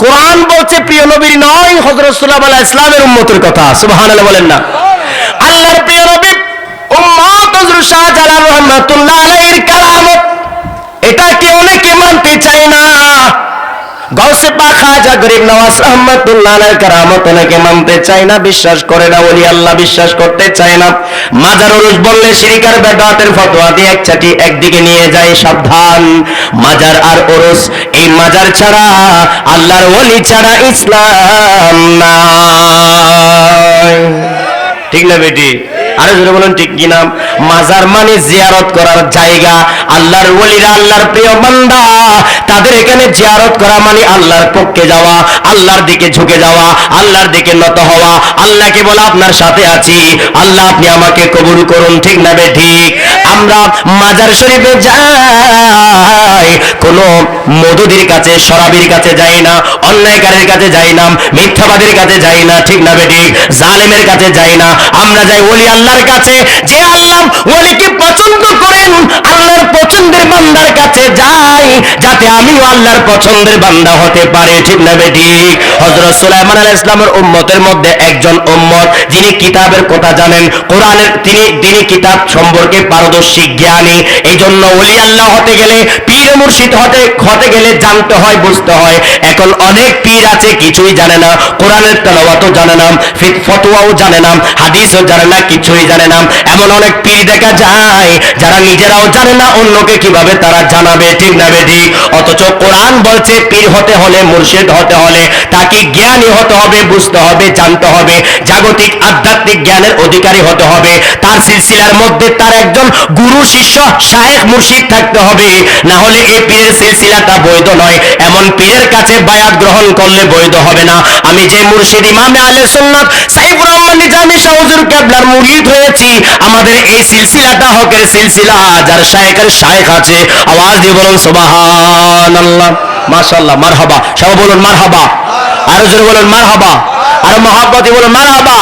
কোরআন বলছে প্রিয় নবীর নয় হজরত সুলাম আলাহ ইসলামের উম্মতের কথা। সুবাহান বলেন না। আল্লাহর প্রিয় নবী উম্মত হজরত শাহজালাল রহমাতুল্লাহ আলাইহির কালামত এটাকে অনেকে মানতে চায় না গৌসে পাক খাজা গরিব নওয়াজ রহমাতুল্লাহ আলাইহির কারামত মানতে চায় না, বিশ্বাস করে না, ওলি আল্লাহ বিশ্বাস করতে চায় না। মাজার উরুস বললে শিরিকার বেদাতের ফতোয়া দিয়ে এক চাটি একদিকে নিয়ে যায় সাবধান। মাজার আর ওরস এই মাজার ছাড়া আল্লাহর ওলি ছাড়া ইসলাম নাই। ঠিক না বেটি? আরও জোরে বলুন, ঠিক কি নাম মাজার মানে জিয়ারত করার জায়গা। আল্লাহর ওলিরা আল্লাহর প্রিয় বান্দা। তাদের এখানে জিয়ারত করা মানে আল্লাহর পক্ষে যাওয়া, আল্লাহর দিকে ঝুঁকে যাওয়া, আল্লাহর দিকে নত হওয়া। আল্লাহকে বলা, আপনার সাথে আছি। আল্লাহ আপনি আমাকে কবুল করুন। ঠিক না বে, ঠিক? আমরা মাজার শরীফে যাই। মধুদির কাছে, শরাবির কাছে যাই না, অন্যায়কারীর কাছে যাই না, মিথ্যাবাদীর কাছে যাই না, ঠিক না বেটি জালেমের কাছে যাই না। আমরা যাই ওলি আল্লাহর কাছে, যে আল্লাহ ওলিকে পছন্দ করেন, আল্লাহর পছন্দের বান্দার কাছে যাই, যাতে আমিও আল্লাহর পছন্দের বান্দা হতে পারে, ঠিক না বেটি হযরত সুলাইমান আলাইহিস ইসলামের উম্মতের মধ্যে একজন উম্মত যিনি কিতাবের কথা জানেন। কোরআনের তিনি তিনি কিতাব সম্পর্কে পারদর্শী, জ্ঞানী। এই জন্য ওলি আল্লাহ হতে গেলে, পীর মুর্শিদ হতে হতে গেলে জানতে হয়, বুঝতে হয়। এখন অনেক পীর আছে, কিছুই জানে না। কোরআনের তেলাওয়াতও জানে না ফতোয়াও জানে না, হাদিসও জানে না, কিছুই জানে না। এমন অনেক পীর দেখা যায়, যারা নিজেরাও জানে না, অন্যকে কীভাবে তারা জানাবে, ঠিক না বেটি অথচ কোরআন বলছে, পীর হতে হলে, মুর্শিদ হতে হলে, তাকে জ্ঞানী হতে হবে, বুঝতে হবে, জানতে হবে। জাগতিক আধ্যাত্মিক জ্ঞানের অধিকারী হতে হবে। তার সিলসিলার মধ্যে তার একজন গুরু, শিষ্য, শায়েখ, মুর্শিদ থাকতে হবে। না হলে এই পীরের সিলসিলাটা বৈধ নয়। এমন পীরের কাছে বায়াত গ্রহণ করলে বৈধ হবে না। আমি যে মুর্শিদ ইমামে আলে সুন্নাত, সাইফুর রহমান নিজামী শাহ কেবলার মুরিদ হয়েছি। আমাদের এই সিলসিলাটা হকের সিলসিলা। যার শায়েখের শায়েখ আছে, আওয়াজ দিয়ে বলুন, সুবহানাল্লাহ। মাশাআল্লাহ, মারহাবা। সবাই বলুন, মারহাবা। আরও জোরে বলুন, মারহাবা। আর মহাব্বতে বলুন, মারহাবা।